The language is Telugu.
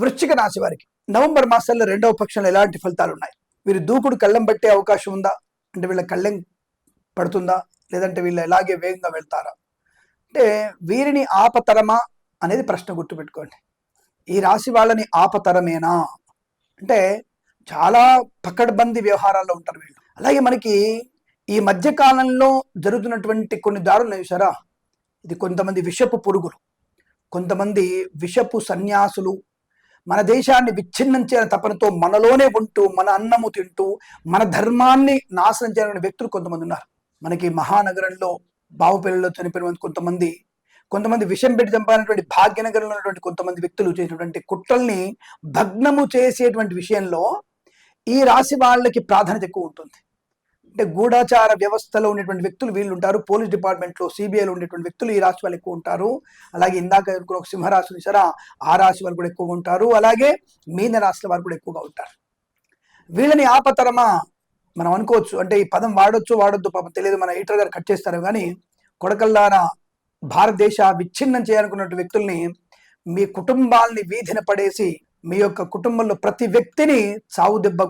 వృశ్చిక రాశి వారికి. నవంబర్ మాసంలో రెండవ పక్షంలో ఎలాంటి ఫలితాలు ఉన్నాయి? వీరు దూకుడు కళ్ళం పట్టే అవకాశం ఉందా? అంటే వీళ్ళ కళ్ళెం పడుతుందా? లేదంటే వీళ్ళు ఎలాగే వేగంగా వెళ్తారా? అంటే వీరిని ఆపతరమా అనేది ప్రశ్న గుర్తుపెట్టుకోండి ఈ రాశి వాళ్ళని ఆపతరమేనా? అంటే చాలా పకడ్బందీ వ్యవహారాల్లో ఉంటారు వీళ్ళు. అలాగే మనకి ఈ మధ్యకాలంలో జరుగుతున్నటువంటి కొన్ని దారులు చూసారా? ఇది కొంతమంది విషపు పురుగులు కొంతమంది విషపు సన్యాసులు మన దేశాన్ని విచ్ఛిన్నం చేయాలని తపనతో మనలోనే ఉంటూ మన అన్నము తింటూ మన ధర్మాన్ని నాశనం చేయాలని వ్యక్తులు కొంతమంది ఉన్నారు. మనకి మహానగరంలో బావుపల్లిలో చనిపోయిన కొంతమంది కొంతమంది విషం పెట్టి చంపాలన్నటువంటి భాగ్యనగరంలో ఉన్నటువంటి కొంతమంది వ్యక్తులు చేసినటువంటి కుట్రల్ని భగ్నము చేసేటువంటి విషయంలో ఈ రాశి వాళ్ళకి ప్రాధాన్యత ఎక్కువ ఉంటుంది. అంటే గూఢాచార వ్యవస్థలో ఉండేటువంటి వ్యక్తులు వీళ్ళు ఉంటారు పోలీస్ డిపార్ట్మెంట్లో సిబిఐలో ఉండేటువంటి వ్యక్తులు ఈ రాశి వాళ్ళు ఎక్కువ ఉంటారు. అలాగే ఇందాక ఒక సింహరాశి చూసారా? ఆ రాశి వాళ్ళు కూడా ఎక్కువగా ఉంటారు. అలాగే మీన రాశుల వారు కూడా ఎక్కువగా ఉంటారు. వీళ్ళని ఆపతరమా? మనం అనుకోవచ్చు. అంటే ఈ పదం వాడొచ్చు వాడొద్దు పాపం తెలియదు. మన ఈటర్ గారు కట్ చేస్తారు కానీ కొడకల్లారా భారతదేశ విచ్ఛిన్నం చేయాలనుకున్న వ్యక్తుల్ని మీ కుటుంబాల్ని వీధిన పడేసి మీ యొక్క కుటుంబంలో ప్రతి వ్యక్తిని చావు దెబ్బ